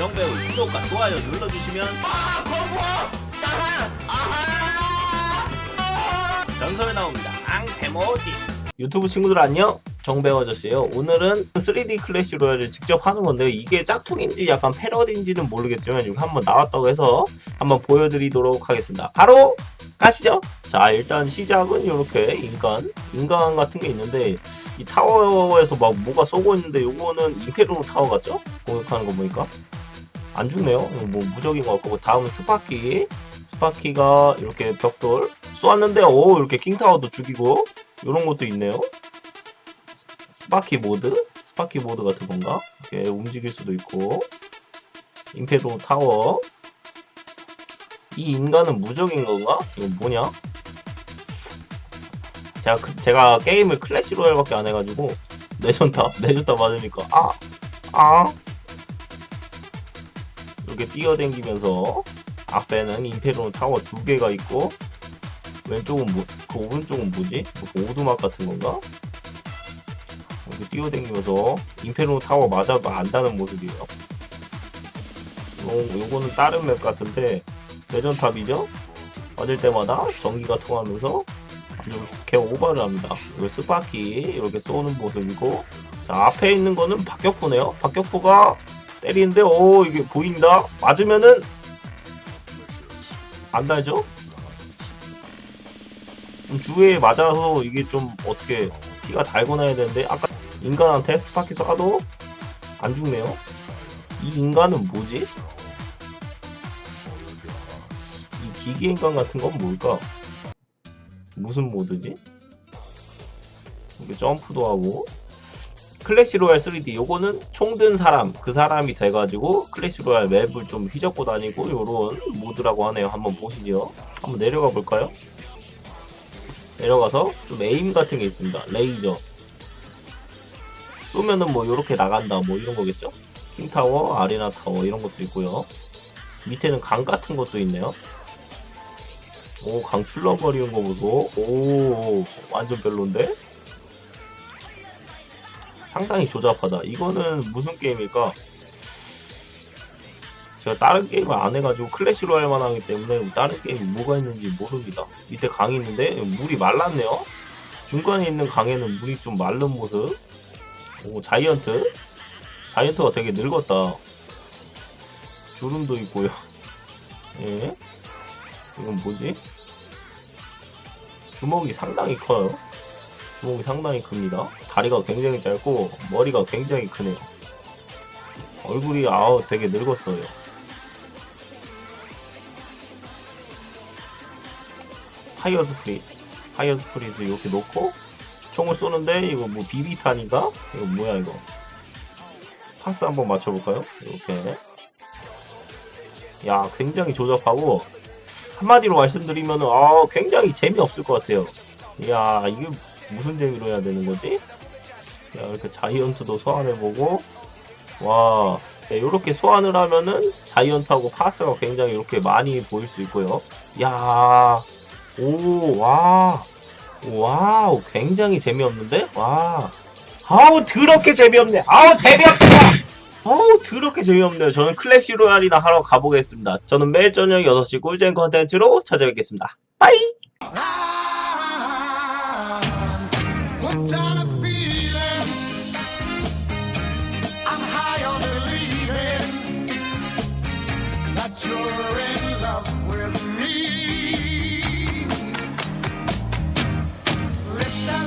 정배우 구독과 좋아요 눌러주시면. 전설 나옵니다. 앙패모지 유튜브 친구들 안녕. 정배우 아저씨예요. 오늘은 3D 클래시 로얄을 직접 하는 건데 이게 짝퉁인지 약간 패러디인지는 모르겠지만 여기 한번 나왔다고 해서 한번 보여드리도록 하겠습니다. 바로 가시죠. 자 일단 시작은 이렇게 인간 인간 같은 게 있는데 이 타워에서 막 뭐가 쏘고 있는데 요거는 임페르노 타워 같죠? 공격하는 거 보니까 안 죽네요 뭐 무적인 것 같고 다음은 스파키 스파키가 이렇게 벽돌 쏘았는데 오 이렇게 킹타워도 죽이고 이런 것도 있네요 스파키 모드 스파키 모드 같은 건가 이렇게 움직일 수도 있고 임페르노 타워 이 인간은 무적인 건가? 이거 뭐냐? 제가, 그- 제가 게임을 클래시 로얄밖에 안 해가지고 내전탑 내전탑 맞으니까 아! 아! 이렇게 뛰어댕기면서 앞에는 임페르노 타워 두 개가 있고 왼쪽은 뭐, 그 오른쪽은 뭐지? 뭐 오두막 같은 건가? 이렇게 뛰어댕기면서 임페르노 타워 맞아도 안다는 모습이에요. 요, 요거는 다른 맵 같은데 내전탑이죠? 맞을 때마다 전기가 통하면서 개 오버를 합니다. 스파키 이렇게 쏘는 모습이고 자 앞에 있는 거는 박격포네요. 박격포가 때리는데 오 이게 보인다. 맞으면은 안 달죠? 좀 주위에 맞아서 이게 좀 어떻게 피가 달거나 해야 되는데 아까 인간한테 스파키 쏴도 안 죽네요. 이 인간은 뭐지? 이 기계 인간 같은 건 뭘까? 무슨 모드지? 이게 점프도 하고 클래시 로얄 3D 요거는 총 든 사람 그 사람이 돼가지고 클래시 로얄 맵을 좀 휘젓고 다니고 요런 모드라고 하네요 한번 보시죠 한번 내려가 볼까요? 내려가서 좀 에임 같은 게 있습니다 레이저 쏘면은 뭐 요렇게 나간다 뭐 이런 거겠죠? 킹타워, 아레나 타워 이런 것도 있고요 밑에는 강 같은 것도 있네요 오, 강 출렁거리는 거 보소. 오, 완전 별론데? 상당히 조잡하다. 이거는 무슨 게임일까? 제가 다른 게임을 안 해가지고 클래시 로얄만 하기 때문에 다른 게임이 뭐가 있는지 모릅니다. 밑에 강이 있는데 물이 말랐네요. 중간에 있는 강에는 물이 좀 마른 모습. 오, 자이언트. 자이언트가 되게 늙었다. 주름도 있고요. 예. 이건 뭐지? 주먹이 상당히 커요. 주먹이 상당히 큽니다. 다리가 굉장히 짧고 머리가 굉장히 크네요. 얼굴이 아우 되게 늙었어요. 하이어 스프릿, 하이어 스프릿을 이렇게 놓고 총을 쏘는데 이거 뭐 비비탄인가? 이거 뭐야 이거? 파스 한번 맞춰볼까요? 이렇게. 야 굉장히 조잡하고 한마디로 말씀드리면 아 굉장히 재미없을 것 같아요. 이야 이게 무슨 재미로 해야 되는 거지? 야 이렇게 자이언트도 소환해보고 와 이렇게 소환을 하면은 자이언트하고 파스가 굉장히 이렇게 많이 보일 수 있고요. 야 오, 와, 와우, 굉장히 재미없는데? 와, 아우, 더럽게 재미없네. 아우, 재미없어! 어우 더럽게 재미없네요. 저는 클래시 로얄이나 하러 가보겠습니다. 저는 매일 저녁 6시 꿀잼 컨텐츠로 찾아뵙겠습니다. 빠이! You're in love with me.